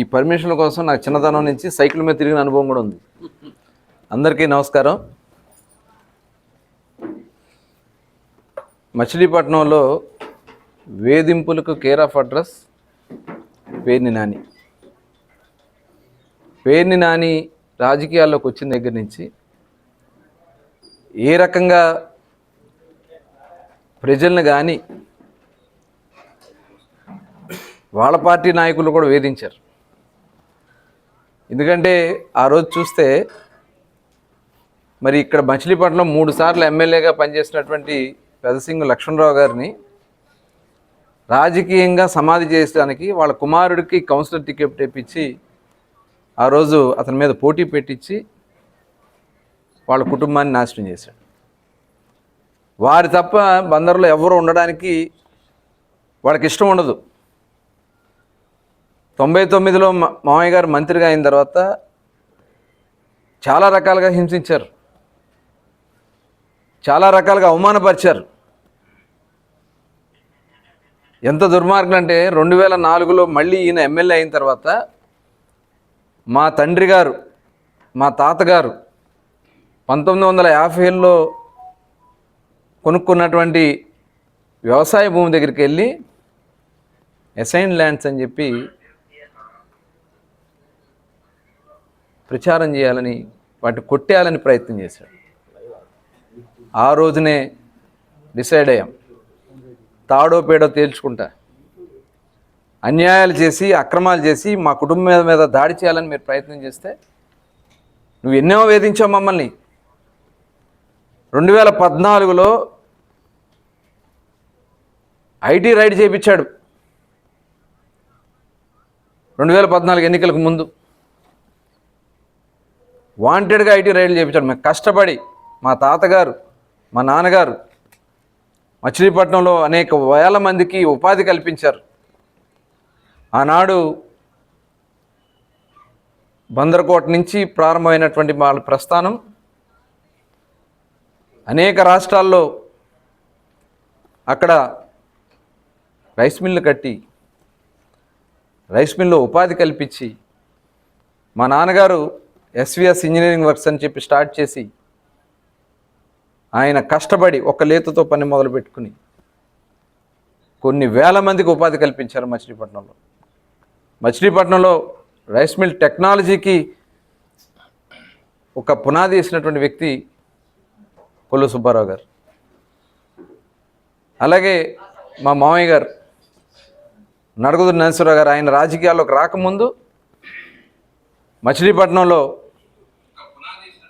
ఈ పర్మిషన్ల కోసం నాకు చిన్నతనం నుంచి సైకిల్ మీద తిరిగిన అనుభవం కూడా ఉంది. అందరికీ నమస్కారం. మచిలీపట్నంలో వేధింపులకు care of address Perni Nani. Perni Nani రాజకీయాల్లోకి వచ్చిన దగ్గర నుంచి ఏ రకంగా ప్రజల్ని కానీ వాళ్ళ పార్టీ నాయకులు కూడా వేధించారు. ఎందుకంటే ఆ రోజు చూస్తే మరి ఇక్కడ మచిలీపట్నం మూడు సార్లు ఎమ్మెల్యేగా పనిచేసినటువంటి పెదసింగ్ లక్ష్మణరావు గారిని రాజకీయంగా సమాధి చేయడానికి వాళ్ళ కుమారుడికి కౌన్సిలర్ టికెట్ తెప్పించి ఆ రోజు అతని మీద పోటీ పెట్టించి వాళ్ళ కుటుంబాన్ని నాశనం చేశాడు. వారి తప్ప బందర్లో ఎవరు ఉండడానికి వాళ్ళకి ఇష్టం ఉండదు. తొంభై తొమ్మిదిలో మా- మామయ్య గారు మంత్రిగా అయిన తర్వాత చాలా రకాలుగా హింసించారు. చాలా రకాలుగా అవమానపరిచారు. ఎంత దుర్మార్గులు అంటే రెండు వేల నాలుగులో మళ్ళీ ఈయన ఎమ్మెల్యే అయిన తర్వాత మా తండ్రి గారు మా తాతగారు పంతొమ్మిది వందల యాభైలో కొనుక్కున్నటువంటి వ్యవసాయ భూమి దగ్గరికి వెళ్ళి అసైన్ ల్యాండ్స్ అని చెప్పి ప్రచారం చేయాలని వాటిని కొట్టేయాలని ప్రయత్నం చేశాడు. ఆ రోజునే డిసైడ్ అయ్యాం. తాడో పేడో తేల్చుకుంటా. అన్యాయాలు చేసి అక్రమాలు చేసి మా కుటుంబం మీద- మీద దాడి చేయాలని మీరు ప్రయత్నం చేస్తే నువ్వు ఎన్నో వేధించావు మమ్మల్ని. రెండు వేల పద్నాలుగులో ఐటీ రైడ్ చేయించాడు. రెండు వేల పద్నాలుగు ఎన్నికలకు ముందు. వాంటెడ్గా ఐటీ రైడ్లు చేయించాడు మేము కష్టపడి మా తాతగారు మా నాన్నగారు మచిలీపట్నంలో అనేక వేల మందికి ఉపాధి కల్పించారు. ఆనాడు బందరకోట నుంచి ప్రారంభమైనటువంటి వాళ్ళ ప్రస్థానం అనేక రాష్ట్రాల్లో అక్కడ రైస్ మిల్లు కట్టి రైస్ మిల్లో ఉపాధి కల్పించి మా నాన్నగారు ఎస్విఎస్ ఇంజనీరింగ్ వర్క్స్ అని చెప్పి స్టార్ట్ చేసి ఆయన కష్టపడి ఒక లేతతో పని మొదలు పెట్టుకుని కొన్ని వేల మందికి ఉపాధి కల్పించారు మచిలీపట్నంలో. మచిలీపట్నంలో రైస్ మిల్ టెక్నాలజీకి ఒక పునాది వేసినటువంటి వ్యక్తి కొల్లు సుబ్బారావు గారు. అలాగే మా మామయ్య గారు నడుగుదూరు నరసింహరావు గారు ఆయన రాజకీయాల్లోకి రాకముందు మచిలీపట్నంలో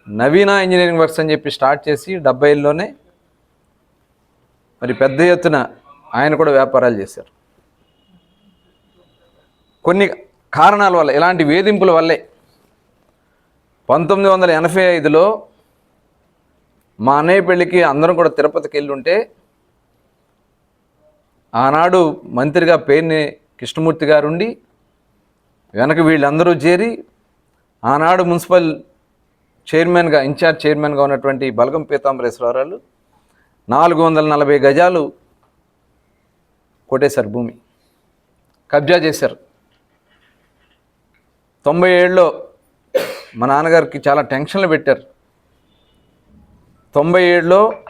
నవీన ఇంజనీరింగ్ వర్క్స్ అని చెప్పి స్టార్ట్ చేసి డెబ్బైల్లోనే మరి పెద్ద ఎత్తున ఆయన కూడా వ్యాపారాలు చేశారు. కొన్ని కారణాల వల్ల ఇలాంటి వేధింపుల వల్లే పంతొమ్మిది వందల ఎనభై ఐదులో మా అన్నయ్య పెళ్ళికి అందరం కూడా తిరుపతికి వెళ్ళి ఉంటే ఆనాడు మంత్రిగా పేర్ని కృష్ణమూర్తి గారు ఉండి వెనక వీళ్ళందరూ చేరి ఆనాడు మున్సిపల్ చైర్మన్గా ఇన్ఛార్జ్ చైర్మన్గా ఉన్నటువంటి బలగం పీతాంబరేశ్వరరావు నాలుగు వందల నలభై గజాలు కొట్టేశారు భూమి. కబ్జా చేశారు. తొంభై ఏడులో మా నాన్నగారికి చాలా టెన్షన్లు పెట్టారు. తొంభై ఏడులో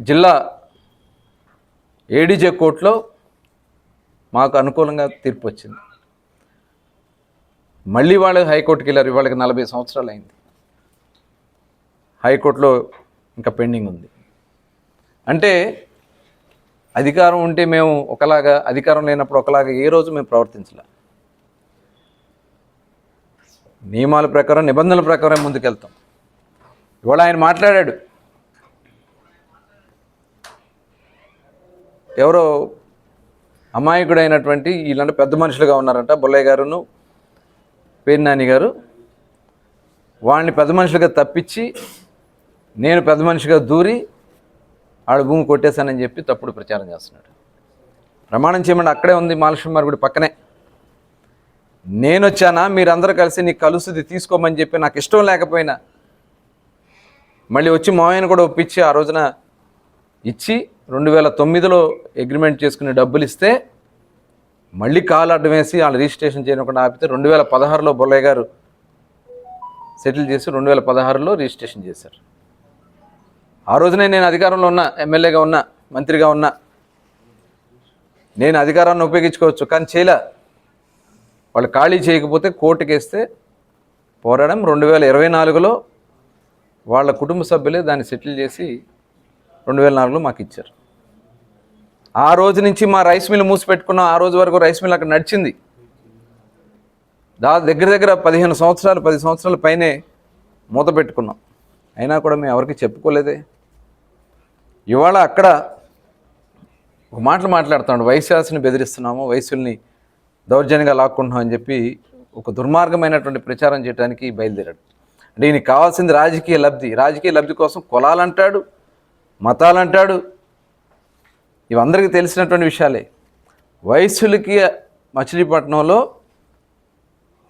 జిల్లా ఏడీజే కోర్టులో మాకు అనుకూలంగా తీర్పు వచ్చింది. మళ్ళీ వాళ్ళు హైకోర్టుకి వెళ్ళారు. వాళ్ళకి నలభై సంవత్సరాలు అయింది హైకోర్టులో ఇంకా పెండింగ్ ఉంది. అంటే అధికారం ఉంటే మేము ఒకలాగా అధికారం లేనప్పుడు ఒకలాగా ఏ రోజు మేము ప్రవర్తించలే. నియమాల ప్రకారం నిబంధనల ప్రకారం ముందుకెళ్తాం. ఇవాళ ఆయన మాట్లాడాడు. ఎవరో అమాయకుడైనటువంటి వీళ్ళంటే పెద్ద మనుషులుగా ఉన్నారంట బుల్లయ్య గారును. పేరు నాని గారు వాడిని పెద్ద మనుషులుగా తప్పించి నేను పెద్ద మనిషిగా దూరి ఆడ భూమి కొట్టేశానని చెప్పి తప్పుడు ప్రచారం చేస్తున్నాడు. ప్రమాణం చేయమని అక్కడే ఉంది మాలక్ష్మి గుడి పక్కనే. నేను వచ్చానా? మీరందరూ కలిసి నీ కలుసుది తీసుకోమని చెప్పి నాకు ఇష్టం లేకపోయినా మళ్ళీ వచ్చి మావయ్యను కూడా ఒప్పించి ఆ రోజున ఇచ్చి రెండు వేల తొమ్మిదిలో అగ్రిమెంట్ చేసుకుని డబ్బులు ఇస్తే మళ్ళీ కాలు అడ్డం వేసి వాళ్ళు రిజిస్ట్రేషన్ చేయకుండా ఆపితే రెండు వేల పదహారులో బొల్లయ్య గారు సెటిల్ చేసి రెండు వేల పదహారులో రిజిస్ట్రేషన్ చేశారు. ఆ రోజునే నేను అధికారంలో ఉన్నా ఎమ్మెల్యేగా ఉన్నా మంత్రిగా ఉన్నా. నేను అధికారాన్ని ఉపయోగించుకోవచ్చు కానీ చేయలే. వాళ్ళు ఖాళీ చేయకపోతే కోర్టుకేస్తే పోరాడం రెండు వేల ఇరవై నాలుగులో వాళ్ళ కుటుంబ సభ్యులే దాన్ని సెటిల్ చేసి రెండు వేల నాలుగులో మాకు ఇచ్చారు. ఆ రోజు నుంచి మా రైస్ మిల్ మూసిపెట్టుకున్నాం ఆ రోజు వరకు రైస్ మిల్ అక్కడ నడిచింది. దా దగ్గర దగ్గర పదిహేను సంవత్సరాలు పది సంవత్సరాల పైనే మూత పెట్టుకున్నాం. అయినా కూడా మేము ఎవరికి చెప్పుకోలేదే. ఇవాళ అక్కడ ఒక మాటలు మాట్లాడుతున్నాడు. వైశ్యాసుని బెదిరిస్తున్నాము వైశ్యుల్ని దౌర్జన్యంగా లాక్కుంటున్నాం అని చెప్పి ఒక దుర్మార్గమైనటువంటి ప్రచారం చేయడానికి బయలుదేరాడు. అంటే ఈయనకి కావాల్సింది రాజకీయ లబ్ధి. రాజకీయ లబ్ధి కోసం కులాలంటాడు మతాలంటాడు ఇవందరికీ తెలిసినటువంటి విషయాలే. వైశ్యులకి మచిలీపట్నంలో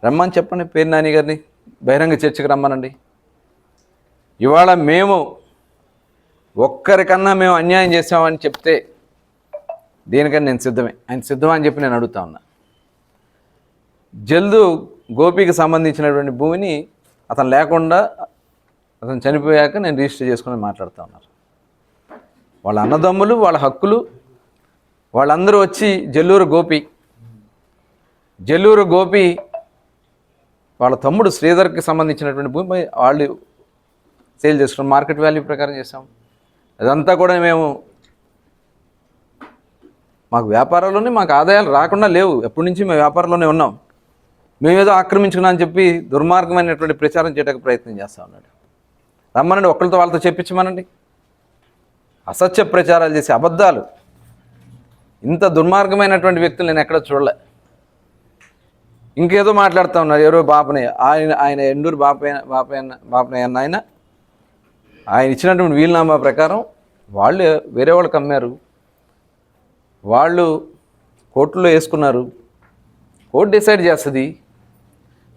రమ్మని చెప్పండి పేరు నాని గారిని. బహిరంగ చర్చకు రమ్మనండి. ఇవాళ మేము ఒక్కరికన్నా మేము అన్యాయం చేసామని చెప్తే దేనికని నేను సిద్ధమే? ఆయన సిద్ధమా అని చెప్పి నేను అడుగుతా ఉన్నా. జల్దు గోపికి సంబంధించినటువంటి భూమిని అతను లేకుండా అతను చనిపోయాక నేను రిజిస్టర్ చేసుకుని మాట్లాడుతూ ఉన్నారు. వాళ్ళ అన్నదమ్ములు వాళ్ళ హక్కులు. వాళ్ళందరూ వచ్చి జల్లూరు గోపి. జల్లూరు గోపి వాళ్ళ తమ్ముడు శ్రీధర్కి సంబంధించినటువంటి భూమి వాళ్ళు సేల్ చేసుకున్నాం మార్కెట్ వాల్యూ ప్రకారం చేసాం అదంతా కూడా మేము మాకు వ్యాపారాల్లోనే మాకు ఆదాయాలు రాకుండా లేవు. ఎప్పటి నుంచి మేము వ్యాపారంలోనే ఉన్నాం. మేమేదో ఆక్రమించుకున్నా అని చెప్పి దుర్మార్గమైనటువంటి ప్రచారం చేయడానికి ప్రయత్నం చేస్తా ఉన్నాడు. రమ్మనండి ఒక్కరితో వాళ్ళతో చెప్పించమనండి. అసత్య ప్రచారాలు చేసే అబద్ధాలు. ఇంత దుర్మార్గమైనటువంటి వ్యక్తులు నేను ఎక్కడ చూడలే. ఇంకేదో మాట్లాడుతూ ఉన్నారు ఎవరో బాపనే ఆయన ఆయన ఎండూరు బాపయ్య బాపయ్య బాపనయ్య అన్న ఆయన. ఆయన ఇచ్చినటువంటి వీలునామా ప్రకారం వాళ్ళు వేరే వాళ్ళకి అమ్మారు వాళ్ళు కోర్టులో వేసుకున్నారు. కోర్టు డిసైడ్ చేస్తుంది.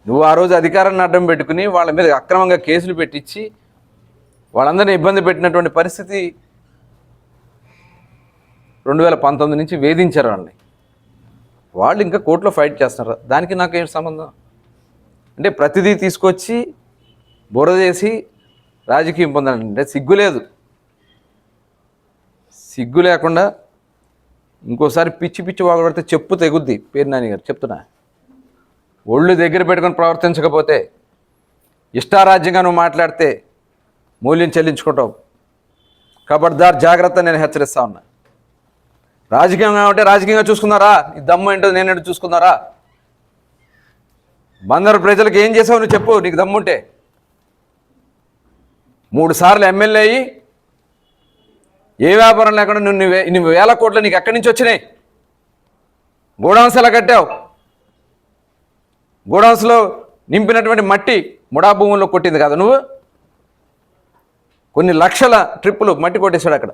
నువ్వు ఆ రోజు అధికారాన్ని అడ్డం పెట్టుకుని వాళ్ళ మీద అక్రమంగా కేసులు పెట్టించి వాళ్ళందరినీ ఇబ్బంది పెట్టినటువంటి పరిస్థితి రెండు వేల పంతొమ్మిది నుంచి వేధించారు వాళ్ళని. వాళ్ళు ఇంకా కోర్టులో ఫైట్ చేస్తున్నారు. దానికి నాకు ఏం సంబంధం? అంటే ప్రతిదీ తీసుకొచ్చి బుర్ర చేసి రాజకీయం పొందాలంటే సిగ్గు లేదు. సిగ్గు లేకుండా ఇంకోసారి పిచ్చి పిచ్చి వాగబడితే చెప్పు తెగుద్ది. పేరు నాని గారు చెప్తున్నా. ఒళ్ళు దగ్గర పెట్టుకొని ప్రవర్తించకపోతే ఇష్టారాజ్యంగా నువ్వు మాట్లాడితే మూల్యం చెల్లించుకుంటావు. కబడ్దార్ జాగ్రత్త నేను హెచ్చరిస్తా ఉన్నా. రాజకీయంగా ఉంటే రాజకీయంగా చూసుకున్నారా? ఈ దమ్ము ఏంటో నేనేంటో చూసుకున్నారా? బందరు ప్రజలకు ఏం చేసావు నువ్వు చెప్పు నీకు దమ్ముంటే మూడు సార్లు ఎమ్మెల్యే అయ్యి ఏ వ్యాపారం లేకుండా నువ్వు నువ్వు వేల కోట్లు నీకు ఎక్కడి నుంచి వచ్చినాయి? గోడౌన్స్ ఎలా కట్టావు. గోడౌన్స్లో నింపినటువంటి మట్టి ముడా భూముల్లో కొట్టింది కదా నువ్వు. కొన్ని లక్షల ట్రిప్పులు మట్టి కొట్టేశాడు అక్కడ.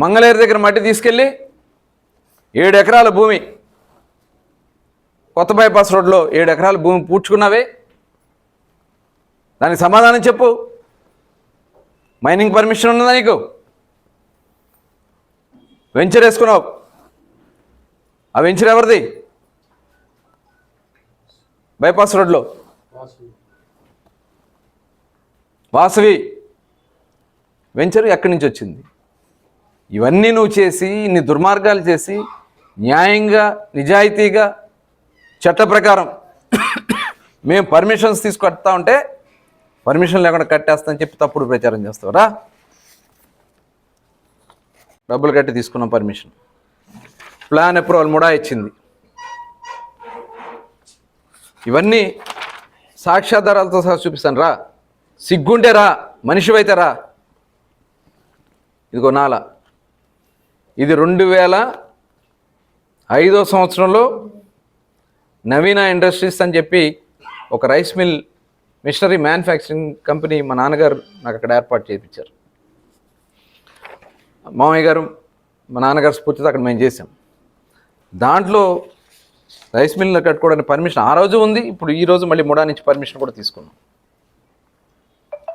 మంగళేరు దగ్గర మట్టి తీసుకెళ్ళి ఏడు ఎకరాల భూమి కొత్త బైపాస్ రోడ్లో ఏడు ఎకరాల భూమి పూడ్చుకున్నావే. దానికి సమాధానం చెప్పు. మైనింగ్ పర్మిషన్ ఉన్నదా నీకు? వెంచర్ వేసుకున్నావు. ఆ వెంచర్ ఎవరిది? బైపాస్ రోడ్లో. వాసవి. వెంచర్ ఎక్కడి నుంచి వచ్చింది? ఇవన్నీ నువ్వు చేసి ఇన్ని దుర్మార్గాలు చేసి న్యాయంగా నిజాయితీగా చట్ట ప్రకారం మేము పర్మిషన్స్ తీసుకొస్తా ఉంటే పర్మిషన్ లేకుండా కట్టేస్తా అని చెప్పి తప్పుడు ప్రచారం చేస్తావరా? డబ్బులు కట్టి తీసుకున్నాం పర్మిషన్. ప్లాన్ అప్రూవల్ కూడా ఇచ్చింది ఇవన్నీ సాక్ష్యాధారాలతో సహా చూపిస్తాను రా. సిగ్గుంటే రా మనిషివైతే రా. ఇదిగో నాలా. ఇది రెండు వేల ఐదో సంవత్సరంలో నవీన ఇండస్ట్రీస్ అని చెప్పి ఒక rice mill machinery manufacturing company మా నాన్నగారు నాకు అక్కడ ఏర్పాటు చేయించారు మామయ్య గారు మా నాన్నగారు స్ఫూర్తితో అక్కడ మేము చేసాం దాంట్లో రైస్ మిల్లు కట్టుకోవడానికి పర్మిషన్ ఆ రోజు ఉంది ఇప్పుడు ఈ రోజు మళ్ళీ ముడా నుంచి పర్మిషన్ కూడా తీసుకున్నాం.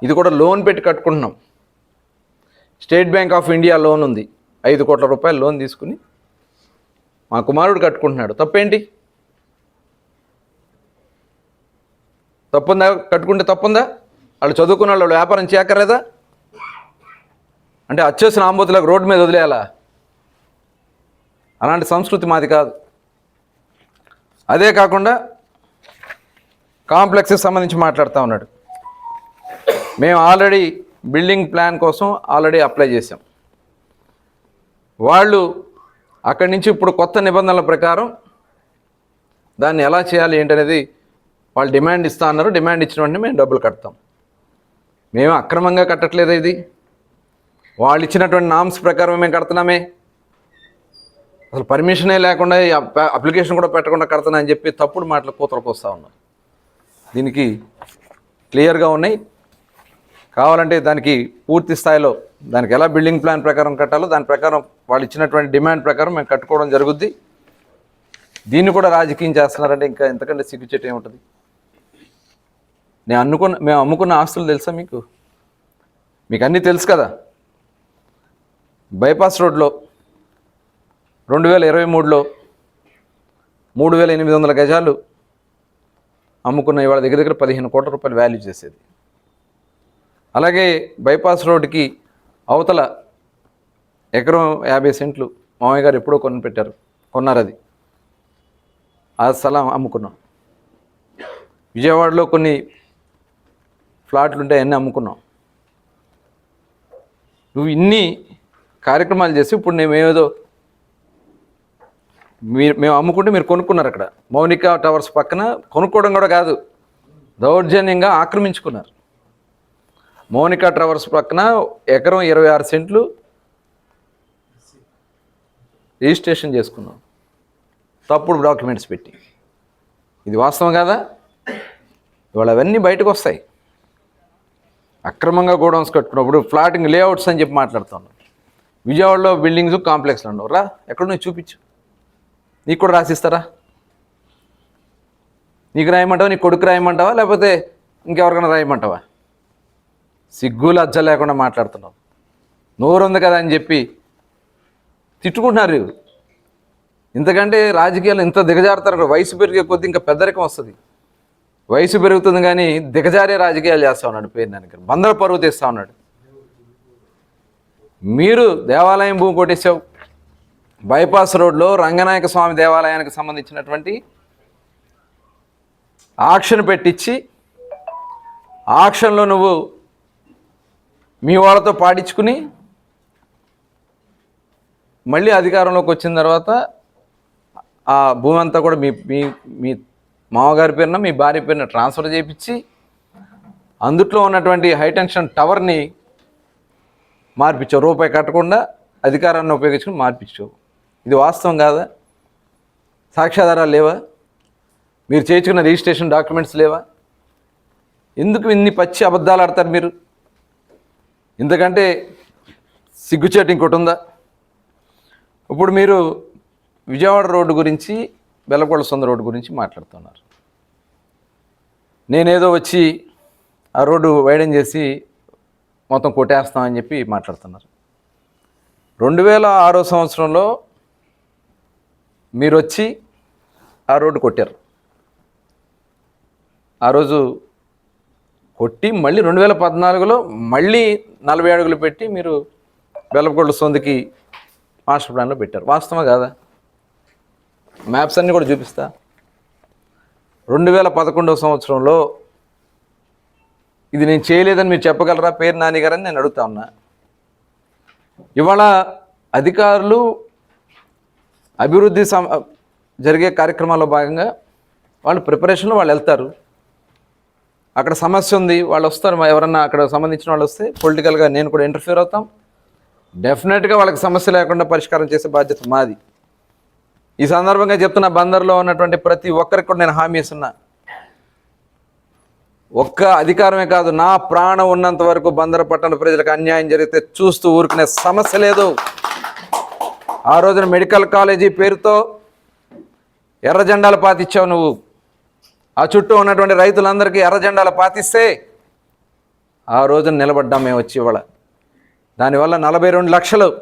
ఇది కూడా లోన్ పెట్టి కట్టుకుంటున్నాం. State Bank of India loan ఉంది. ఐదు కోట్ల రూపాయలు లోన్ తీసుకుని మా కుమారుడు కట్టుకుంటున్నాడు. తప్పేంటి? తప్పుందా? కట్టుకుంటే తప్పుందా? వాళ్ళు చదువుకున్న వాళ్ళు వాళ్ళు వ్యాపారం చేయక్కర్లేదా? అంటే వచ్చేసిన ఆంబోతులకు రోడ్డు మీద వదిలేయాలా? అలాంటి సంస్కృతి మాది కాదు. అదే కాకుండా కాంప్లెక్స్కి సంబంధించి మాట్లాడుతూ ఉన్నాడు. మేము ఆల్రెడీ బిల్డింగ్ ప్లాన్ కోసం ఆల్రెడీ అప్లై చేసాం వాళ్ళు అక్కడి నుంచి ఇప్పుడు కొత్త నిబంధనల ప్రకారం దాన్ని ఎలా చేయాలి ఏంటనేది వాళ్ళు డిమాండ్ ఇస్తా అన్నారు. డిమాండ్ ఇచ్చిన వెంటనే మేము డబ్బులు కడతాం. మేము అక్రమంగా కట్టట్లేదు ఇది? వాళ్ళు ఇచ్చినటువంటి నామ్స్ ప్రకారం మేము కడుతున్నామే. అసలు పర్మిషనే లేకుండా అప్లికేషన్ కూడా పెట్టకుండా కడతానని అని చెప్పి తప్పుడు మాటలు కూతురకు వస్తూ ఉన్నారు. దీనికి క్లియర్గా ఉన్నాయి. కావాలంటే దానికి పూర్తి స్థాయిలో దానికి ఎలా బిల్డింగ్ ప్లాన్ ప్రకారం కట్టాలో దాని ప్రకారం వాళ్ళు ఇచ్చినటువంటి డిమాండ్ ప్రకారం మేము కట్టుకోవడం జరుగుద్ది. దీన్ని కూడా రాజకీయం చేస్తున్నారంటే ఇంకా ఎంతకంటే సిగ్గుచేట ఏముంటుంది? నేను అనుకున్న మేము అమ్ముకున్న ఆస్తులు తెలుసా మీకు? మీకు అన్నీ తెలుసు కదా? బైపాస్ రోడ్లో రెండు వేల ఇరవై మూడులో మూడు వేల ఎనిమిది వందల గజాలు అమ్ముకున్న ఇవాళ దగ్గర దగ్గర పదిహేను కోట్ల రూపాయలు వాల్యూ చేసేది. అలాగే బైపాస్ రోడ్డుకి అవతల ఎకరం యాభై సెంట్లు మామయ్య గారు ఎప్పుడో కొని పెట్టారు కొన్నారు అది. ఆ స్థలం అమ్ముకున్నాం. విజయవాడలో కొన్ని ఫ్లాట్లు ఉంటే అన్నీ అమ్ముకున్నాం. నువ్వు ఇన్ని కార్యక్రమాలు చేసి ఇప్పుడు మేమేదో ఏదో మీరు మేము అమ్ముకుంటే మీరు కొనుక్కున్నారు అక్కడ. మౌనిక టవర్స్ పక్కన కొనుక్కోవడం కూడా కాదు దౌర్జన్యంగా ఆక్రమించుకున్నారు. మోనికా ట్రవర్స్ పక్కన ఎకరం ఇరవై ఆరు సెంట్లు రిజిస్ట్రేషన్ చేసుకున్నాం. తప్పుడు డాక్యుమెంట్స్ పెట్టి. ఇది వాస్తవం కదా? ఇవాళ అవన్నీ బయటకు వస్తాయి. అక్రమంగా గోడౌన్స్ కట్టుకున్నప్పుడు ఫ్లాటింగ్ లేఅవుట్స్ అని చెప్పి మాట్లాడుతున్నాం. విజయవాడలో బిల్డింగ్స్ కాంప్లెక్స్లు ఉండవు. రా ఎక్కడ నువ్వు చూపించు. నీకు కూడా రాసిస్తారా? నీకు రాయమంటావా? నీ కొడుకు రాయమంటావా? లేకపోతే ఇంకెవరికైనా రాయమంటావా? సిగ్గు లజ్జ లేకుండా మాట్లాడుతున్నావు. నోరు ఉంది కదా అని చెప్పి తిట్టుకుంటున్నారు ఇంతకంటే రాజకీయాలు ఇంత దిగజారుతారు వయసు పెరిగే కొద్దీ ఇంకా పెద్దరికం వస్తుంది. వయసు పెరుగుతుంది కానీ దిగజారే రాజకీయాలు చేస్తూ ఉన్నాడు పేరు నాన్నగారు. బందర పరువు తీస్తూ ఉన్నాడు. మీరు దేవాలయం భూమి కొట్టేశావు. బైపాస్ రోడ్లో రంగనాయక స్వామి దేవాలయానికి సంబంధించినటువంటి ఆక్షన్ పెట్టించి ఆక్షన్లో నువ్వు మీ వాళ్ళతో పాడించుకుని మళ్ళీ అధికారంలోకి వచ్చిన తర్వాత ఆ భూమి అంతా కూడా మీ మీ మీ మామగారి పేరున మీ భార్య పేరున ట్రాన్స్ఫర్ చేయించి అందుట్లో ఉన్నటువంటి హైటెన్షన్ టవర్ని మార్పించావు రూపాయి కట్టకుండా అధికారాన్ని ఉపయోగించుకుని మార్పించావు ఇది వాస్తవం కాదా? సాక్ష్యాధారాలు లేవా? మీరు చేయించుకున్న రిజిస్ట్రేషన్ డాక్యుమెంట్స్ లేవా? ఎందుకు ఇన్ని పచ్చి అబద్ధాలు ఆడతారు మీరు? ఎందుకంటే సిగ్గుచేటు ఇంకోటి ఉందా ఇప్పుడు మీరు విజయవాడ రోడ్డు గురించి బెల్లకొండ సొంత రోడ్డు గురించి మాట్లాడుతున్నారు. నేనేదో వచ్చి ఆ రోడ్డు వైడన్ చేసి మొత్తం కొట్టేస్తామని చెప్పి మాట్లాడుతున్నారు. రెండు వేల ఆరో సంవత్సరంలో మీరు వచ్చి ఆ రోడ్డు కొట్టారు. ఆ రోజు కొట్టి మళ్ళీ రెండు వేల పద్నాలుగులో మళ్ళీ నలభై అడుగులు పెట్టి మీరు బెల్లకొండ సొందుకి మాస్టర్ ప్లాన్లో పెట్టారు. వాస్తవమే కాదా? మ్యాప్స్ అన్నీ కూడా చూపిస్తా. రెండు వేల పదకొండవ సంవత్సరంలో ఇది నేను చేయలేదని మీరు చెప్పగలరా? పేరు నాని గారని నేను అడుగుతా ఉన్నా. ఇవాళ అధికారులు అభివృద్ధి సం జరిగే కార్యక్రమాల్లో భాగంగా వాళ్ళు ప్రిపరేషన్లో వాళ్ళు వెళ్తారు. అక్కడ సమస్య ఉంది వాళ్ళు వస్తారు. ఎవరన్నా అక్కడ సంబంధించిన వాళ్ళు వస్తే పొలిటికల్గా నేను కూడా ఇంటర్ఫియర్ అవుతాం. డెఫినెట్గా వాళ్ళకి సమస్య లేకుండా పరిష్కారం చేసే బాధ్యత మాది. ఈ సందర్భంగా చెప్తున్న బందర్లో ఉన్నటువంటి ప్రతి ఒక్కరికి కూడా నేను హామీ ఇస్తున్నా. ఒక్క అధికారమే కాదు నా ప్రాణం ఉన్నంత వరకు బందర పట్టణ ప్రజలకు అన్యాయం జరిగితే చూస్తూ ఊరుకునే సమస్య లేదు. ఆ రోజున మెడికల్ కాలేజీ పేరుతో ఎర్ర జెండాలు పాతిచ్చావు నువ్వు. ఆ చుట్టూ ఉన్నటువంటి రైతులందరికీ ఎర్రజెండాలు పాతిస్తే ఆ రోజున నిలబడ్డాం మేము వచ్చి ఇవాళ. దానివల్ల నలభై రెండు లక్షలు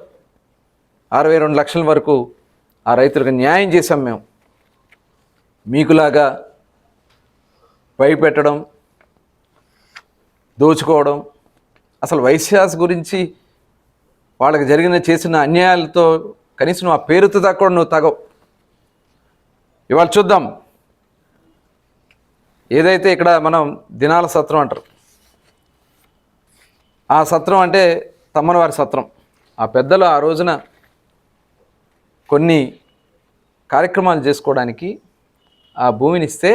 అరవై రెండు లక్షల వరకు ఆ రైతులకు న్యాయం చేశాం మేము. మీకులాగా భయపెట్టడం దోచుకోవడం అసలు వైశ్యాస్ గురించి వాళ్ళకి జరిగిన చేసిన అన్యాయాలతో కనీసం ఆ పేరుతో దాకా కూడా నువ్వు తగవు. ఇవాళ చూద్దాం. ఏదైతే ఇక్కడ మనం దినాల సత్రం అంటారు ఆ సత్రం అంటే తమ్మనవారి సత్రం. ఆ పెద్దలు ఆ రోజున కొన్ని కార్యక్రమాలు చేసుకోవడానికి ఆ భూమిని ఇస్తే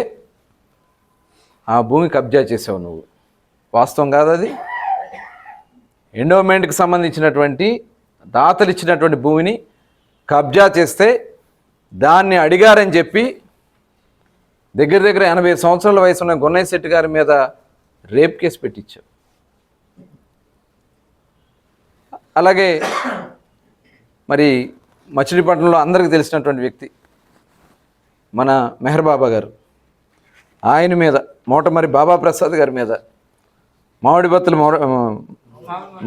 ఆ భూమి కబ్జా చేసావు నువ్వు. వాస్తవం కాదు అది. ఎండోమెంట్కి సంబంధించినటువంటి దాతలు ఇచ్చినటువంటి భూమిని కబ్జా చేస్తే దాన్ని అడిగారని చెప్పి దగ్గర దగ్గర ఎనభై సంవత్సరాల వయసు ఉన్న గున్నయ్య శెట్టి గారి మీద రేప్ కేసు పెట్టించారు. అలాగే మరి మచిలీపట్నంలో అందరికీ తెలిసినటువంటి వ్యక్తి మన మెహర్ బాబా గారు. ఆయన మీద మోటమరి బాబా ప్రసాద్ గారి మీద మామిడి బత్తుల మొర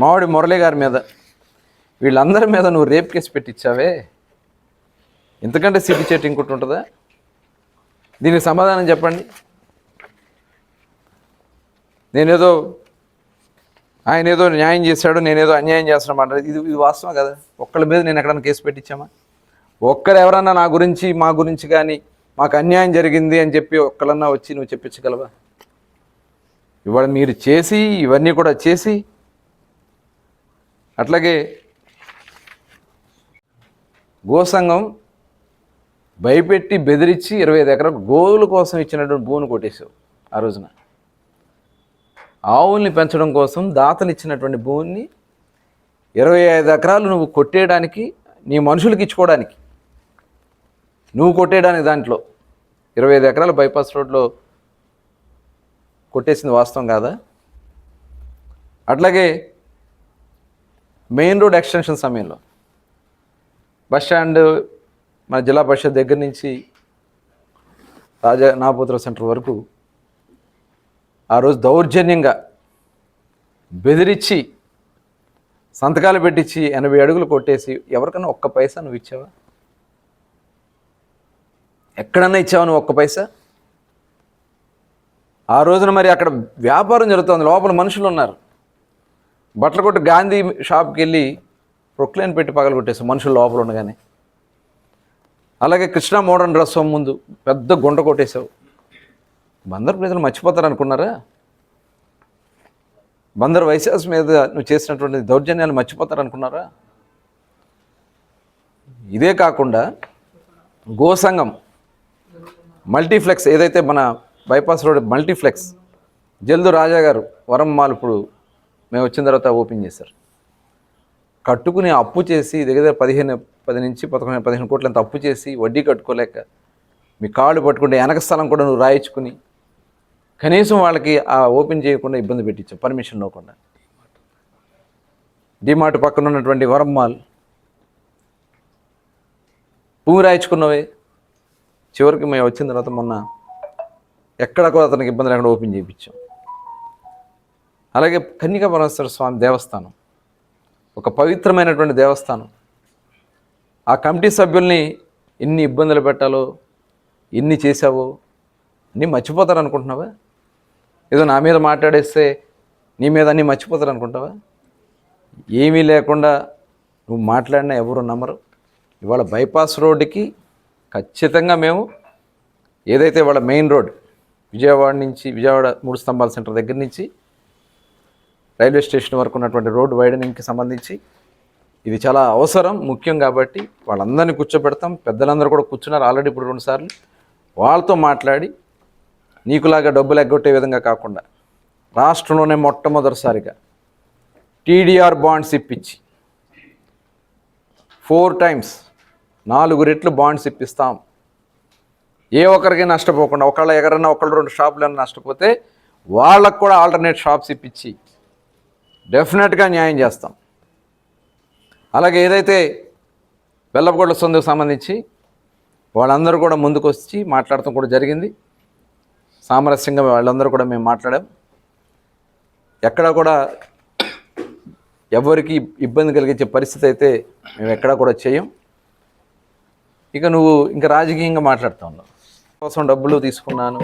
మామిడి మురళి గారి మీద వీళ్ళందరి మీద నువ్వు రేప్ కేసు పెట్టించావే. ఇంతకంటే సిటీ చెట్టు ఇంకోటి ఉంటుందా? దీనికి సమాధానం చెప్పండి. నేనేదో ఆయన ఏదో న్యాయం చేశాడు నేనేదో అన్యాయం చేస్తున్నాను ఇది ఇది వాస్తవం కదా? ఒక్కళ్ళ మీద నేను ఎక్కడైనా కేసు పెట్టించామా? ఒక్కరు ఎవరన్నా నా గురించి మా గురించి కానీ మాకు అన్యాయం జరిగింది అని చెప్పి ఒక్కళ్ళన్నా వచ్చి నువ్వు చెప్పించగలవా? ఇవాళ మీరు చేసి ఇవన్నీ కూడా చేసి అట్లాగే గోసంగం భయపెట్టి బెదిరించి ఇరవై ఐదు ఎకరాలు గోవుల కోసం ఇచ్చినటువంటి భూమిని కొట్టేశావు ఆ రోజున. ఆవుల్ని పెంచడం కోసం దాతలు ఇచ్చినటువంటి భూమిని ఇరవై ఐదు ఎకరాలు నువ్వు కొట్టేయడానికి నీ మనుషులకి ఇచ్చుకోవడానికి నువ్వు కొట్టేయడానికి దాంట్లో ఇరవై ఐదు ఎకరాలు బైపాస్ రోడ్లో కొట్టేసింది వాస్తవం కాదా? అట్లాగే మెయిన్ రోడ్ ఎక్స్టెన్షన్ సమయంలో బస్ స్టాండ్ మన జిల్లా పరిషత్ దగ్గర నుంచి రాజా నాపుత్ర సెంటర్ వరకు ఆ రోజు దౌర్జన్యంగా బెదిరించి సంతకాలు పెట్టించి ఎనభై అడుగులు కొట్టేసి ఎవరికైనా ఒక్క పైసా నువ్వు ఇచ్చావా? ఎక్కడన్నా ఇచ్చావా నువ్వు ఒక్క పైసా? ఆ రోజున మరి అక్కడ వ్యాపారం జరుగుతుంది. లోపల మనుషులు ఉన్నారు. బట్టల కొట్టు గాంధీ షాప్కి వెళ్ళి ప్రొక్లైన్ పెట్టి పగల కొట్టేసి మనుషులు లోపల ఉండగానే అలాగే కృష్ణ మోడర్న్ డ్రెస్ హోమ్ ముందు పెద్ద గుండ కొట్టేశావు. బందరు ప్రజలు మర్చిపోతారు అనుకున్నారా? బందరు వైశాస్ మీద నువ్వు చేసినటువంటి దౌర్జన్యాలు మర్చిపోతారు అనుకున్నారా? ఇదే కాకుండా గోసంగం మల్టీఫ్లెక్స్ ఏదైతే మన bypass road multiplex Jaldu Raja గారు వరం మాల్ ఇప్పుడు మేము వచ్చిన తర్వాత ఓపెన్ చేశారు. కట్టుకుని అప్పు చేసి దగ్గర దగ్గర పదిహేను పది నుంచి పదకొండు పదిహేను కోట్లంత అప్పు చేసి వడ్డీ కట్టుకోలేక మీ కాళ్ళు పట్టుకుంటే వెనక స్థలం కూడా నువ్వు రాయించుకుని కనీసం వాళ్ళకి ఆ ఓపెన్ చేయకుండా ఇబ్బంది పెట్టించావు. పర్మిషన్ ఇవ్వకుండా. డిమార్ట్ పక్కన ఉన్నటువంటి వరం మాల్ భూమి రాయించుకున్నవే. చివరికి మేము వచ్చిన తర్వాత మొన్న ఎక్కడ కూడా అతనికి ఇబ్బంది లేకుండా ఓపెన్ చేయించాం. అలాగే కన్యకా పరమేశ్వర స్వామి దేవస్థానం. ఒక పవిత్రమైనటువంటి దేవస్థానం. ఆ కమిటీ సభ్యుల్ని ఎన్ని ఇబ్బందులు పెట్టాలో ఎన్ని చేశావో అన్నీ మర్చిపోతారు అనుకుంటున్నావా ఏదో నా మీద మాట్లాడేస్తే నీ మీద అన్నీ మర్చిపోతారు అనుకుంటావా ఏమీ లేకుండా నువ్వు మాట్లాడినా ఎవరు నమ్మరు. ఇవాళ బైపాస్ రోడ్డుకి ఖచ్చితంగా మేము ఏదైతే వాళ్ళ మెయిన్ రోడ్ విజయవాడ నుంచి విజయవాడ మూడు స్తంభాల సెంటర్ దగ్గర నుంచి రైల్వే స్టేషన్ వరకు ఉన్నటువంటి రోడ్ వైడనింగ్కి సంబంధించి ఇది చాలా అవసరం ముఖ్యం కాబట్టి వాళ్ళందరినీ కూర్చోబెడతాం. పెద్దలందరూ కూడా కూర్చున్నారు ఆల్రెడీ ఇప్పుడు రెండుసార్లు వాళ్ళతో మాట్లాడి నీకులాగా డబ్బులు ఎగ్గొట్టే విధంగా కాకుండా రాష్ట్రంలోనే మొట్టమొదటిసారిగా టీడీఆర్ బాండ్స్ ఇప్పించి ఫోర్ టైమ్స్ నాలుగు రెట్లు బాండ్స్ ఇప్పిస్తాం. ఏ ఒక్కరికి నష్టపోకుండా ఒకళ్ళ ఎగరన్నా ఒకళ్ళు రెండు షాపులన్నా నష్టపోతే వాళ్ళకు కూడా ఆల్టర్నేట్ షాప్స్ ఇప్పించి డెఫినెట్గా న్యాయం చేస్తాం. అలాగే ఏదైతే వెల్లపగొడ్ల సొందుకు సంబంధించి వాళ్ళందరూ కూడా ముందుకు వచ్చి మాట్లాడటం కూడా జరిగింది. సామరస్యంగా వాళ్ళందరూ కూడా మేము మాట్లాడాం. ఎక్కడా కూడా ఎవరికి ఇబ్బంది కలిగించే పరిస్థితి అయితే మేము ఎక్కడా కూడా చేయం ఇక నువ్వు ఇంకా రాజకీయంగా మాట్లాడుతూ ఉన్నావు. కోసం డబ్బులు తీసుకున్నాను.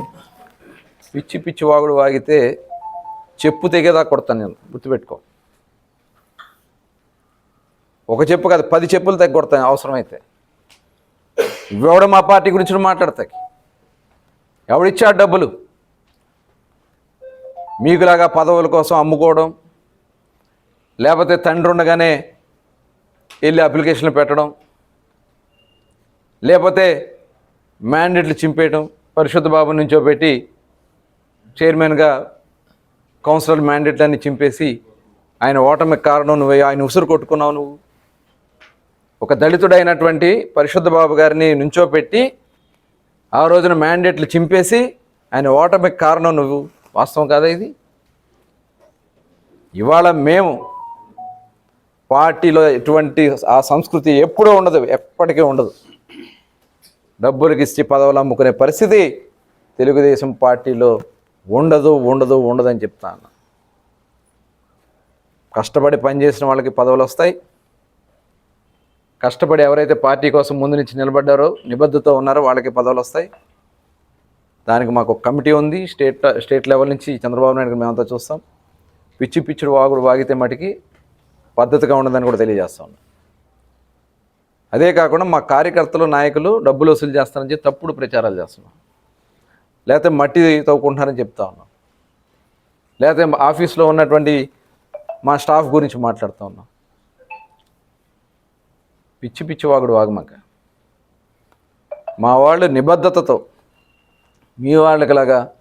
పిచ్చి పిచ్చి వాగుడు వాగితే చెప్పు తెగేదా కొడతాను నేను. గుర్తుపెట్టుకో. ఒక చెప్పు కాదు పది చెప్పులు తెగ కొడతాను అవసరమైతే. ఇవ్వడం మా పార్టీ గురించి మాట్లాడతాయి ఎవడిచ్చా ఎవడిచ్చాడు డబ్బులు? మీకులాగా పదవుల కోసం అమ్ముకోవడం లేకపోతే తండ్రి ఉండగానే వెళ్ళి అప్లికేషన్లు పెట్టడం లేకపోతే మ్యాండేట్లు చింపేయడం పరిశుద్ధ బాబు నుంచో పెట్టి చైర్మన్గా కౌన్సిలర్ మ్యాండేట్లన్నీ చింపేసి ఆయన ఓటమికి కారణం నువ్వు ఆయన ఉసురు కొట్టుకున్నావు నువ్వు. ఒక దళితుడైనటువంటి పరిశుద్ధ బాబు గారిని నుంచోపెట్టి ఆ రోజున మ్యాండేట్లు చింపేసి ఆయన ఓటమికి కారణం నువ్వు. వాస్తవం కాదా ఇది? ఇవాళ మేము పార్టీలో ఎటువంటి ఆ సంస్కృతి ఎప్పుడూ ఉండదు ఎప్పటికీ ఉండదు. డబ్బులకి ఇచ్చి పదవులు అమ్ముకునే పరిస్థితి తెలుగుదేశం పార్టీలో ఉండదు ఉండదు ఉండదు అని చెప్తాను. కష్టపడి పనిచేసిన వాళ్ళకి పదవులు వస్తాయి. కష్టపడి ఎవరైతే పార్టీ కోసం ముందు నుంచి నిలబడ్డారో నిబద్ధతో ఉన్నారో వాళ్ళకి పదవులు వస్తాయి. దానికి మాకు ఒక కమిటీ ఉంది. స్టేట్ స్టేట్ లెవెల్ నుంచి చంద్రబాబు నాయుడు గారు మేమంతా చూస్తాం. పిచ్చి పిచ్చుడు వాగుడు వాగితే మటుకి పద్ధతిగా ఉండదని కూడా తెలియజేస్తాం అదే కాకుండా మా కార్యకర్తలు నాయకులు డబ్బులు వసూలు చేస్తారని చెప్పి తప్పుడు ప్రచారాలు చేస్తున్నాం. లేకపోతే మట్టి తవ్వుకుంటున్నారని చెప్తా ఉన్నాం. లేకపోతే ఆఫీస్లో ఉన్నటువంటి మా స్టాఫ్ గురించి మాట్లాడుతూ ఉన్నాం. పిచ్చి పిచ్చి వాగుడు వాగమాక మా వాళ్ళు నిబద్ధతతో మీ వాళ్ళకిలాగా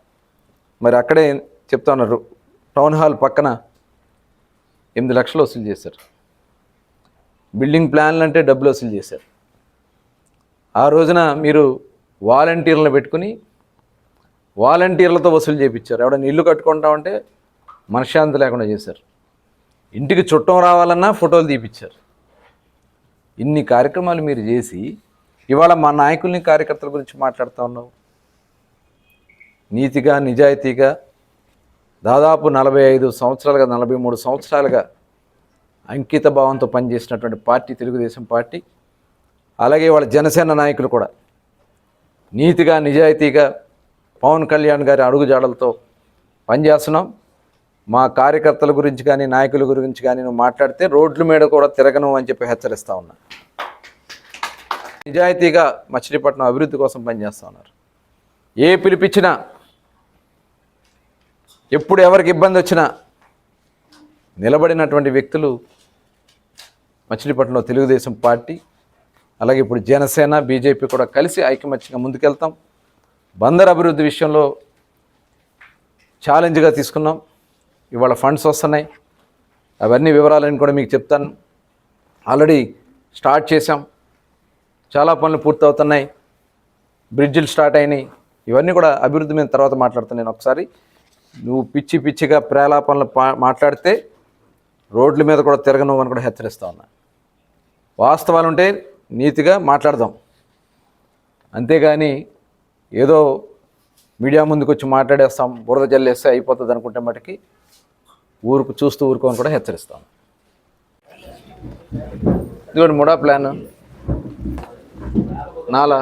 మరి అక్కడే చెప్తా ఉన్నారు. టౌన్ హాల్ పక్కన ఎనిమిది లక్షలు వసూలు చేశారు. బిల్డింగ్ ప్లాన్లు అంటే డబ్బులు వసూలు చేశారు. ఆ రోజున మీరు వాలంటీర్లను పెట్టుకుని వాలంటీర్లతో వసూలు చేయించారు ఎవడన్నా ఇల్లు కట్టుకుంటామంటే మనశ్శాంతి లేకుండా చేశారు. ఇంటికి చుట్టం రావాలన్నా ఫోటోలు తీపిచ్చారు. ఇన్ని కార్యక్రమాలు మీరు చేసి ఇవాళ మా నాయకుల్ని కార్యకర్తల గురించి మాట్లాడుతూ ఉన్నావు. నీతిగా నిజాయితీగా దాదాపు నలభై ఐదు సంవత్సరాలుగా నలభై మూడు సంవత్సరాలుగా అంకిత భావంతో పనిచేసినటువంటి పార్టీ తెలుగుదేశం పార్టీ అలాగే వాళ్ళ జనసేన నాయకులు కూడా నీతిగా నిజాయితీగా పవన్ కళ్యాణ్ గారి అడుగుజాడలతో పనిచేస్తున్నాం. మా కార్యకర్తల గురించి కానీ నాయకుల గురించి కానీ నువ్వు మాట్లాడితే రోడ్ల మీద కూడా తిరగను అని చెప్పి హెచ్చరిస్తూ ఉన్నా. నిజాయితీగా మచిలీపట్నం అభివృద్ధి కోసం పనిచేస్తూ ఉన్నారు. ఏ పిలిపించినా ఎప్పుడు ఎవరికి ఇబ్బంది వచ్చినా నిలబడినటువంటి వ్యక్తులు మచిలీపట్నంలో తెలుగుదేశం పార్టీ అలాగే ఇప్పుడు జనసేన బీజేపీ కూడా కలిసి ఐకమత్యంగా ముందుకెళ్తాం. బందర్ అభివృద్ధి విషయంలో ఛాలెంజ్గా తీసుకున్నాం. ఇవాళ ఫండ్స్ వస్తున్నాయి. అవన్నీ వివరాలని కూడా మీకు చెప్తాను. ఆల్రెడీ స్టార్ట్ చేశాం. చాలా పనులు పూర్తవుతున్నాయి. బ్రిడ్జిలు స్టార్ట్ అయినాయి. ఇవన్నీ కూడా అభివృద్ధి మీద తర్వాత మాట్లాడుతాను నేను ఒకసారి. నువ్వు పిచ్చి పిచ్చిగా ప్రేలాపనలు పా మాట్లాడితే రోడ్ల మీద కూడా తిరగను అని కూడా హెచ్చరిస్తా ఉన్నా. వాస్తవాలు ఉంటే నీతిగా మాట్లాడదాం. అంతేగాని ఏదో మీడియా ముందుకు వచ్చి మాట్లాడేస్తాం. బురద జల్లేస్తే అయిపోతుంది అనుకుంటే మటుకి ఊరుకు చూస్తూ ఊరుకోని కూడా హెచ్చరిస్తాం. ఇదిగోండి మూడో ప్లాన్. నాలా.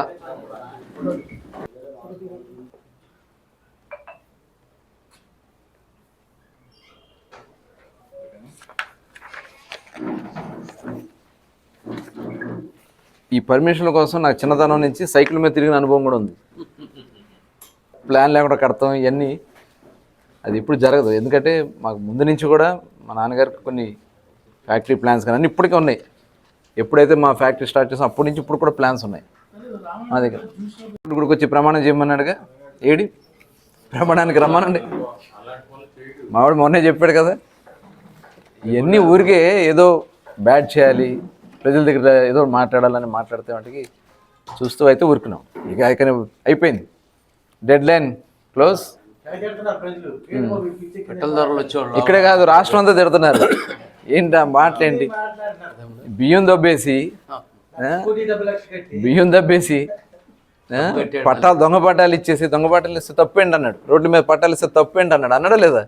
ఈ పర్మిషన్ల కోసం నాకు చిన్నతనం నుంచి సైకిల్ మీద తిరిగిన అనుభవం కూడా ఉంది. ప్లాన్ లేకుండా కడతాం ఇవన్నీ అది ఇప్పుడు జరగదు. ఎందుకంటే మాకు ముందు నుంచి కూడా మా నాన్నగారికి కొన్ని ఫ్యాక్టరీ ప్లాన్స్ కానీ అన్నీ ఇప్పటికే ఉన్నాయి. ఎప్పుడైతే మా ఫ్యాక్టరీ స్టార్ట్ చేసాం అప్పటి నుంచి ఇప్పుడు కూడా ప్లాన్స్ ఉన్నాయి. మా దగ్గర. ఇప్పుడు వచ్చి ప్రమాణం చేయమన్నాడుగా? ఏడి? ప్రమాణానికి రమ్మనండి. మావాడు మొన్నే చెప్పాడు కదా. ఇవన్నీ ఊరికే ఏదో బ్యాడ్ చేయాలి ప్రజల దగ్గర ఏదో మాట్లాడాలని మాట్లాడితే వాటికి చూస్తూ అయితే ఊరుకున్నాం. ఇక అయిపోయింది. డెడ్ లైన్ క్లోజ్ ఇక్కడే కాదు రాష్ట్రం అంతా తిడుతున్నారు. ఏంటి ఆ మాటలేంటి? బియ్యం దొబ్బేసి? బియ్యం దబ్బేసి? పట్టాలు దొంగ పట్టాలు ఇచ్చేసి దొంగ పట్టాలు ఇస్తే తప్పేంటి అన్నాడు. రోడ్ల మీద పట్టాలు ఇస్తే తప్పేంటి అన్నాడు. అన్నాడా లేదా?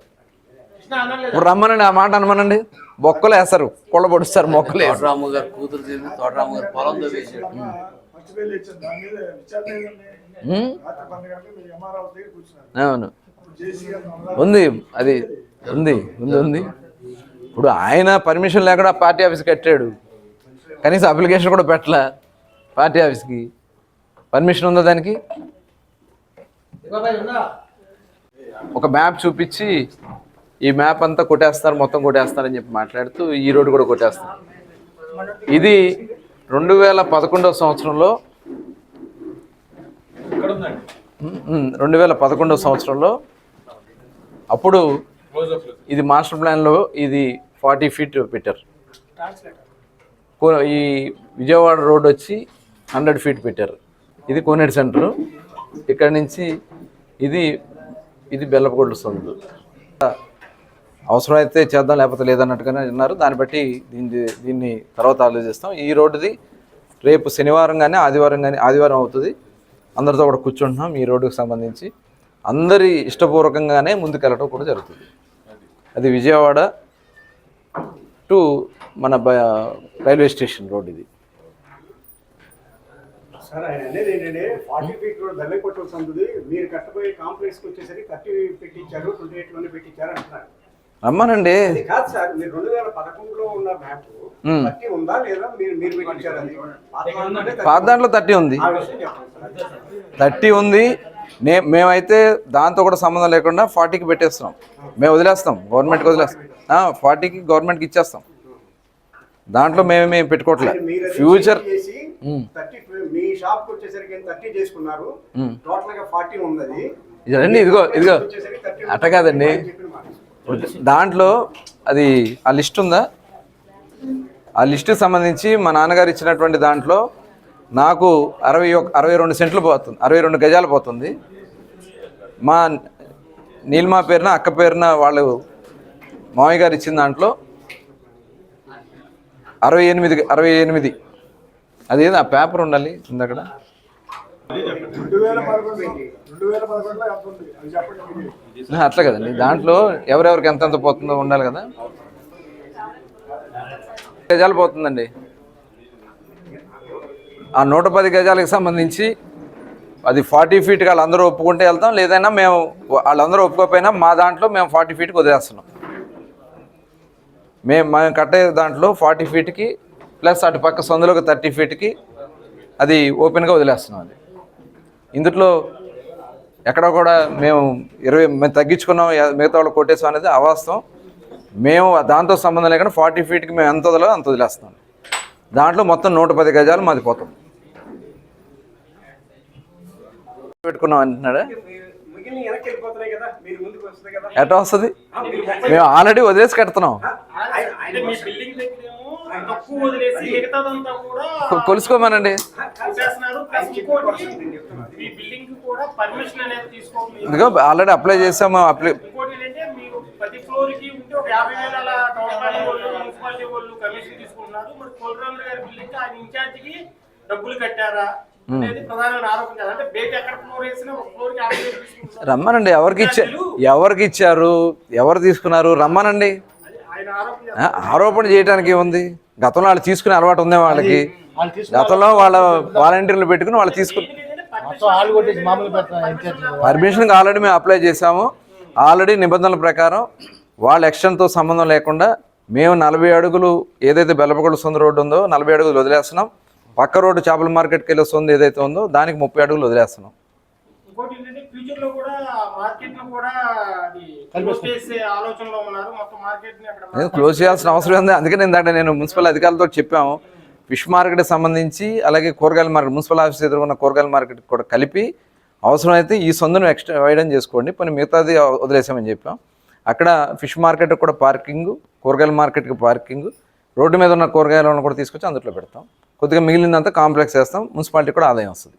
ఇప్పుడు రమ్మనండి ఆ మాట అనమనండి. బొక్కలు వేస్తారు పొడస్తారు మొక్కలు గారు కూతురు తోటరాము గారు కూర్చున్నారు. అవును. ఉంది అది ఉంది ఉంది ఉంది. ఇప్పుడు ఆయన పర్మిషన్ లేకుండా పార్టీ ఆఫీస్ కట్టాడు. కనీసం అప్లికేషన్ కూడా పెట్టలే పార్టీ ఆఫీస్కి. పర్మిషన్ ఉందా దానికి? ఒక మ్యాప్ చూపించి ఈ మ్యాప్ అంతా కొట్టేస్తారు మొత్తం కొట్టేస్తారని చెప్పి మాట్లాడుతూ ఈ రోడ్డు కూడా కొట్టేస్తారు. ఇది రెండు వేల పదకొండవ సంవత్సరంలో రెండు వేల పదకొండవ సంవత్సరంలో అప్పుడు ఇది మాస్టర్ ప్లాన్లో ఇది ఫార్టీ ఫీట్ పెట్టారు. కో- ఈ విజయవాడ రోడ్ వచ్చి హండ్రెడ్ ఫీట్ పెట్టారు. ఇది కోనేటి సెంటరు ఇక్కడ నుంచి ఇది ఇది బెల్లపగొడ్ల సందు అవసరమైతే చేద్దాం లేకపోతే లేదన్నట్టుగానే ఉన్నారు దాన్ని బట్టి దీన్ని దీన్ని తర్వాత ఆలోచిస్తాం. ఈ రోడ్డుది రేపు శనివారం కానీ ఆదివారం కానీ ఆదివారం అవుతుంది. అందరితో కూడా కూర్చుంటున్నాం ఈ రోడ్డుకు సంబంధించి. అందరి ఇష్టపూర్వకంగానే ముందుకెళ్ళడం కూడా జరుగుతుంది. అది విజయవాడ టు మన రైల్వే స్టేషన్ రోడ్ ఇది. సార్ ఆయన అనేది ఏంటంటే ఫార్టీ ఫీట్ రోడ్ బెల్లం కొట్టవలసి ఉంటుంది మీరు కట్టబోయే కాంప్లెక్స్ వచ్చేసరికి థర్టీ పెట్టించారు ట్వంటీ ఎయిట్లోనే పెట్టించారు అంటున్నారు. రమ్మనండి. అది కాదు సార్ మీరు రెండు వేల పదకొండులో ఉన్న మ్యాప్ మ్మ్. థర్టీ ఉందా లేదా మీరు మీరు పెట్టించారు అది? పాత దాంట్లోనే 30 పాత దాంట్లో థర్టీ ఉంది థర్టీ ఉంది. నే మేమైతే దాంతో కూడా సంబంధం లేకుండా ఫార్టీకి పెట్టేస్తున్నాం. మేము వదిలేస్తాం గవర్నమెంట్కి వదిలేస్తాం. ఫార్టీకి గవర్నమెంట్కి ఇచ్చేస్తాం. దాంట్లో మేమేమి పెట్టుకోవట్లే. ఆయన మీరు అది ఫ్యూచర్ change చేసి థర్టీ మీ షాప్కి వచ్చేసరికి థర్టీ చేసుకున్నారు? టోటల్గా ఫార్టీ ఉన్నది ఇదండి ఇదిగో ఇదిగో. వచ్చేసరికి 30 అట్ట కాదండి. దాంట్లో అది ఆ లిస్ట్ ఉందా? ఆ లిస్టుకి సంబంధించి మా నాన్నగారు ఇచ్చినటువంటి దాంట్లో నాకు అరవై ఒక అరవై రెండు సెంట్లు పోతుంది అరవై రెండు గజాలు పోతుంది. మా నీల్మా పేరున అక్క పేరున వాళ్ళు మామయ్య గారు ఇచ్చిన దాంట్లో అరవై ఎనిమిది అరవై ఎనిమిది. అది ఆ పేపర్ ఉండాలి ఉంది అక్కడ. అట్లా కదండి. దాంట్లో ఎవరెవరికి ఎంతెంత పోతుందో ఉండాలి కదా. గజాలు పోతుందండి. ఆ నూట పది గజాలకు సంబంధించి అది ఫార్టీ ఫీట్ వాళ్ళందరూ ఒప్పుకుంటే వెళ్తాం లేదైనా మేము వాళ్ళందరూ ఒప్పుకోకపోయినా మా దాంట్లో మేము ఫార్టీ ఫీట్కి వదిలేస్తున్నాం. మేము మేము కట్టే దాంట్లో ఫార్టీ ఫీట్కి ప్లస్ అటు పక్క సందులోకి థర్టీ ఫీట్కి అది ఓపెన్గా వదిలేస్తున్నాం అది. ఇందులో ఎక్కడ కూడా మేము ఇరవై మేము తగ్గించుకున్నాం మిగతా వాళ్ళు కొట్టేసాం అనేది అవాస్తవం. మేము దాంతో సంబంధం లేకుండా ఫార్టీ ఫీట్కి మేము ఎంత వదలో అంత వదిలేస్తాం దాంట్లో మొత్తం నూట పది గజాలు మాది పోతాం పెట్టుకున్నాం అంటున్నాడా మీరు మిగిలిన వెనక్కి వెళ్ళిపోతున్నాయి కదా మీరు ముందుకు వస్తుంది కదా ఎట్లా వస్తుంది? మేము ఆల్రెడీ వదిలేసి కడుతున్నాం. ఆయన- అంటే మీ బిల్డింగ్ దగ్గరేమో తక్కువ వదిలేసి మిగతాదంతా కూడా కొ- కొలుసుకోమనండి చేస్తున్నారు. ప్లస్ ఇంకోటి మీ బిల్డింగ్ కూడా పర్మిషన్ అనేది తీసుకోవాలి. ఇదిగో ఆల్రెడీ అప్లై చేసాము అప్లై ఇంకోటి ఏంటంటే మీరు ప్రతి ఫ్లోర్కి ఉంటే ఒక యాభై వేల అలా టౌన్ ప్లానింగ్ వాళ్ళు మున్సిపాలిటీ వాళ్ళు కమిషన్ తీసుకుంటున్నారు. మరి కోల్రామ్ గారి బిల్డింగ్ ఆయన ఇన్ఛార్జ్కి డబ్బులు కట్టారా? అనేది ప్రధానమైన ఆరోపణ కదా. అంటే బయట ఎక్కడ ఫ్లోర్ వేసినా ఒక ఫ్లోర్కి యాభై వేలు తీసుకుంటారు రమ్మనండి ఎవరికి ఇచ్చారు ఎవరికి ఇచ్చారు? ఎవరు తీసుకున్నారు? రమ్మనండి. అది ఆయన ఆరోపణ చేయడానికి ఏముంది? గతంలో వాళ్ళు తీసుకునే అలవాటు ఉంది వాళ్ళకి. గతంలో వాళ్ళ వాలంటీర్లు పెట్టుకుని వాళ్ళు తీసుకుని పర్మిషన్కి ఆల్రెడీ మేము అప్లై చేసాము ఆల్రెడీ నిబంధనల ప్రకారం వాళ్ళ ఎక్స్టెన్తో సంబంధం లేకుండా మేము నలభై అడుగులు ఏదైతే బెల్లపగొండ సొంత రోడ్డు ఉందో నలభై అడుగులు వదిలేస్తున్నాం. పక్క రోడ్డు చేపల మార్కెట్కి వెళ్ళే సొంత ఏదైతే ఉందో దానికి ముప్పై అడుగులు వదిలేస్తున్నాం. ఇంకోటి ఏంటంటే ఫ్యూచర్లో కూడా మార్కెట్లో కూడా అది క్లోజ్ చేసే ఆలోచనలో ఉన్నారు. మొత్తం మార్కెట్ని అక్కడ నేను క్లోజ్ చేయాల్సిన అవసరం ఉంది అందుకని ఇందాక నేను మున్సిపల్ అధికారులతో చెప్పాము. ఫిష్ మార్కెట్కి సంబంధించి అలాగే కూరగాయల మార్కెట్ మున్సిపల్ ఆఫీస్ ఎదుర్కొన్న కూరగాయల మార్కెట్ కూడా కలిపి అవసరమైతే ఈ సొందును ఎక్స్ట్రా వైడన్ చేసుకోండి. కొన్ని మిగతాది వదిలేసామని చెప్పాం. అక్కడ ఫిష్ మార్కెట్ కూడా పార్కింగ్ కూరగాయల మార్కెట్కి పార్కింగ్ రోడ్డు మీద ఉన్న కూరగాయలను కూడా తీసుకొచ్చి అందులో పెడతాం. కొద్దిగా మిగిలినంత కాంప్లెక్స్ వేస్తాం. మున్సిపాలిటీ కూడా ఆదాయం వస్తుంది.